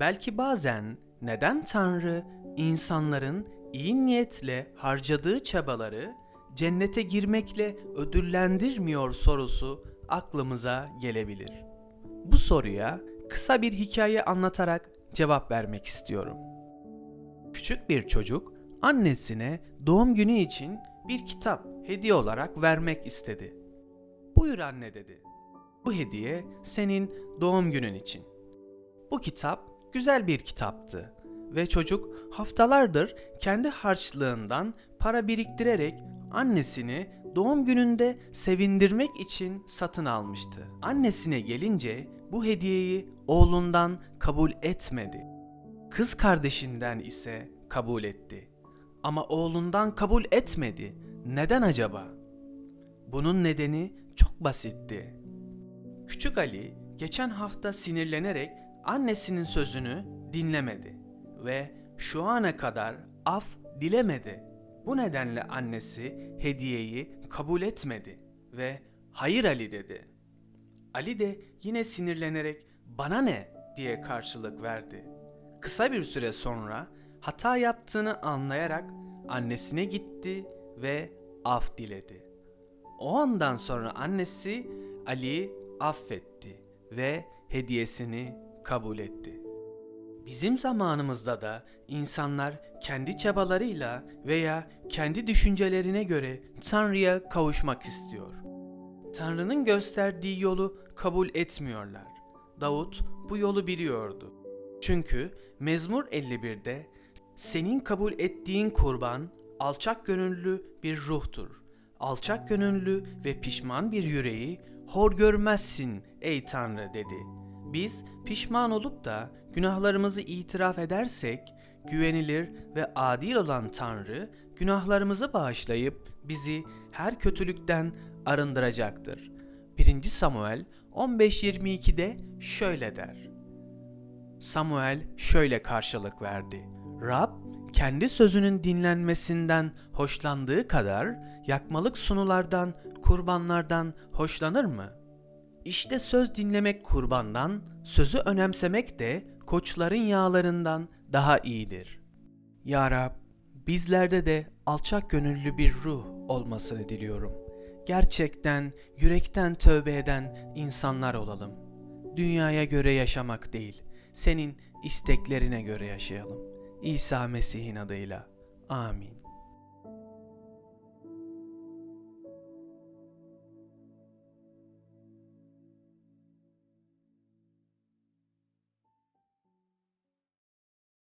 Belki bazen neden Tanrı insanların iyi niyetle harcadığı çabaları cennete girmekle ödüllendirmiyor sorusu aklımıza gelebilir. Bu soruya kısa bir hikaye anlatarak cevap vermek istiyorum. Küçük bir çocuk annesine doğum günü için bir kitap hediye olarak vermek istedi. Buyur anne dedi. Bu hediye senin doğum günün için. Bu kitap güzel bir kitaptı ve çocuk haftalardır kendi harçlığından para biriktirerek annesini doğum gününde sevindirmek için satın almıştı. Annesine gelince bu hediyeyi oğlundan kabul etmedi. Kız kardeşinden ise kabul etti. Ama oğlundan kabul etmedi. Neden acaba? Bunun nedeni çok basitti. Küçük Ali geçen hafta sinirlenerek annesinin sözünü dinlemedi ve şu ana kadar af dilemedi. Bu nedenle annesi hediyeyi kabul etmedi ve hayır Ali dedi. Ali de yine sinirlenerek bana ne diye karşılık verdi. Kısa bir süre sonra hata yaptığını anlayarak annesine gitti ve af diledi. O andan sonra annesi Ali'yi affetti ve hediyesini kabul etti. Bizim zamanımızda da insanlar kendi çabalarıyla veya kendi düşüncelerine göre Tanrı'ya kavuşmak istiyor. Tanrı'nın gösterdiği yolu kabul etmiyorlar. Davut bu yolu biliyordu. Çünkü Mezmur 51'de senin kabul ettiğin kurban alçak gönüllü bir ruhtur. Alçak gönüllü ve pişman bir yüreği hor görmezsin ey Tanrı dedi. Biz pişman olup da günahlarımızı itiraf edersek güvenilir ve adil olan Tanrı günahlarımızı bağışlayıp bizi her kötülükten arındıracaktır. 1. Samuel 15.22'de şöyle der. Samuel şöyle karşılık verdi. Rab kendi sözünün dinlenmesinden hoşlandığı kadar yakmalık sunulardan, kurbanlardan hoşlanır mı? İşte söz dinlemek kurbandan, sözü önemsemek de koçların yağlarından daha iyidir. Ya Rab, bizlerde de alçak gönüllü bir ruh olmasını diliyorum. Gerçekten, yürekten tövbe eden insanlar olalım. Dünyaya göre yaşamak değil, senin isteklerine göre yaşayalım. İsa Mesih'in adıyla. Amin.